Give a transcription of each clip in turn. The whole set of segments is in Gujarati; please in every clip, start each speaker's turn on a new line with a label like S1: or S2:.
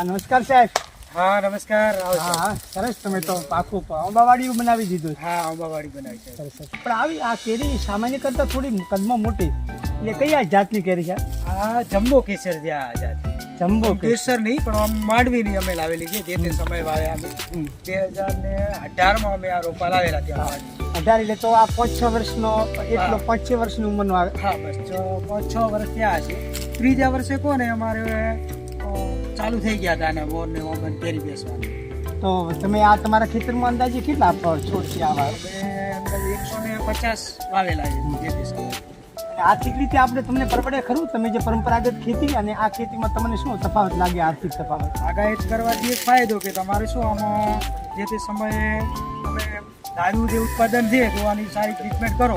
S1: નમસ્કાર સાહેબ.
S2: હા નમસ્કાર.
S1: હા હા સરસ તમે તો પાકું અંબાવાડી બનાવી દીધું.
S2: હા અંબાવાડી બનાવી છે.
S1: સરસ. પણ આવી આ કેરી સામાન્ય કરતાં થોડી કદમાં મોટી. એટલે કઈ જાતની કેરી છે?
S2: આ જમ્બો કેસર જે આ જાત
S1: જમ્બો
S2: કેસર. નહીં પણ આમ માંડવીની અમે લાવેલી છે જે તે સમય વાવ્યા અમે. બે હજાર ને અઢારમાં અમે આ રોપા લાવેલા ત્યાં
S1: અઢાર એટલે તો આ પાંચ છ વર્ષનો એટલો પાંચ છ વર્ષની ઉંમરનો આવે.
S2: હા બસ છ પાંચ છ વર્ષ થયા છે ત્રીજા વર્ષે કોને અમારે ચાલુ થઈ ગયા હતા અને મોર ને ઓગન પહેરી બેસવાનું.
S1: તો તમે આ તમારા ખેતરમાં અંદાજે કેટલા છોડ છે આવા?
S2: એકસો ને પચાસ વાવેલા છે
S1: આર્થિક રીતે આપણે તમને પરવડે ખરું? તમે જે પરંપરાગત ખેતી અને આ ખેતીમાં તમને શું તફાવત લાગે આર્થિક તફાવત?
S2: આગાહી કરવાથી એક ફાયદો કે તમારે શું આમાં જે તે સમયે તમે દારૂ જે ઉત્પાદન છે તો આની સારી ટ્રીટમેન્ટ કરો.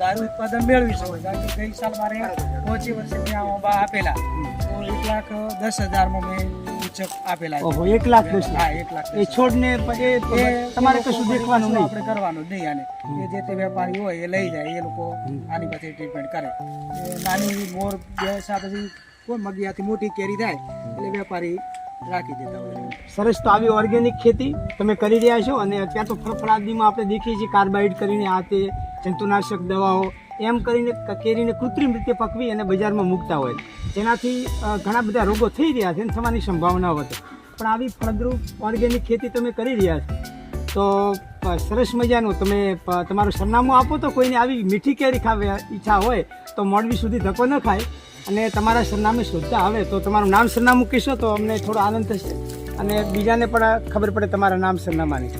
S2: દારૂ ઉત્પાદન મેળવી શકો કારણ કે ગઈ સાલ મારે પહોંચી વર્ષે ત્યાં આંબા આપેલા. તો એક લાખ દસ હજારમાં મેં ઉચ્ચક આપેલા.
S1: ઓહો એક લાખ દસ
S2: હા એક લાખ
S1: એ છોડને એ તમારે કશું દેખવાનું નહીં.
S2: આપણે કરવાનું નહીં આને. એ જે તે વેપારી હોય એ લઈ જાય એ લોકો આની પછી ટ્રીટમેન્ટ કરે. નાની મોર બેસા પછી કોઈ મગિયાથી મોટી કેરી થાય એટલે વેપારી રાખી દેતા હોય.
S1: સરસ તો આવી ઓર્ગેનિક ખેતી તમે કરી રહ્યા છો અને અત્યારે તો ફળફળાદીમાં આપણે દેખીએ છીએ કાર્બાઇડ કરીને આ તે જંતુનાશક દવાઓ, એમ કરીને કેરીને કૃત્રિમ રીતે પકવી અને બજારમાં મૂકતા હોય. જેનાથી ઘણા બધા રોગો થઈ રહ્યા છે અને થવાની સંભાવનાઓ હતી પણ આવી ફળદ્રુપ ઓર્ગેનિક ખેતી તમે કરી રહ્યા છો. તો સરસ મજાનું તમે તમારું સરનામું આપો તો કોઈને આવી મીઠી કેરી ખાવા ઈચ્છા હોય તો મોડવી સુધી ધક્કો ન ખાય. અને તમારા સરનામે શોધતા આવે તો તમારું નામ સરનામું કહેશો તો અમને થોડો આનંદ થશે. અને બીજાને પણ ખબર પડે તમારા નામ સરનામાની.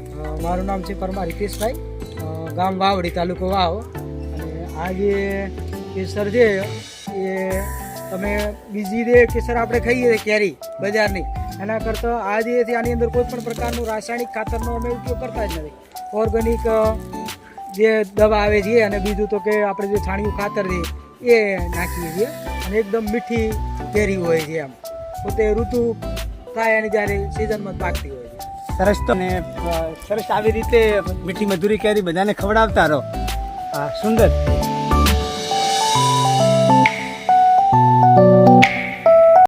S2: મારું નામ છે પરમાર હિતેશભાઈ. ગામ વાવડી, તાલુકો વાવ. અને આ જે કેસર છે, એ તમે બીજી જે કેસર આપણે ખાઈએ છીએ કેરી, બજારની, એના કરતાં આ જે છે, આની અંદર કોઈ પણ પ્રકારનું રાસાયણિક ખાતરનો અમે ઉપયોગ કરતા જ નથી. ઓર્ગેનિક જે દવા આવે છે અને બીજું તો કે આપણે જે છાણિયું ખાતર છે, એ નાખીએ છીએ. અને એકદમ મીઠી કેરી હોય છે એમ. પોતે ઋતુ થાય અને જ્યારે સિઝનમાં પાકતી હોય
S1: સરસ તો ને સરસ આવી રીતે મીઠી મધુરી કેરી બધાને ખવડાવતા રહો. સુંદર.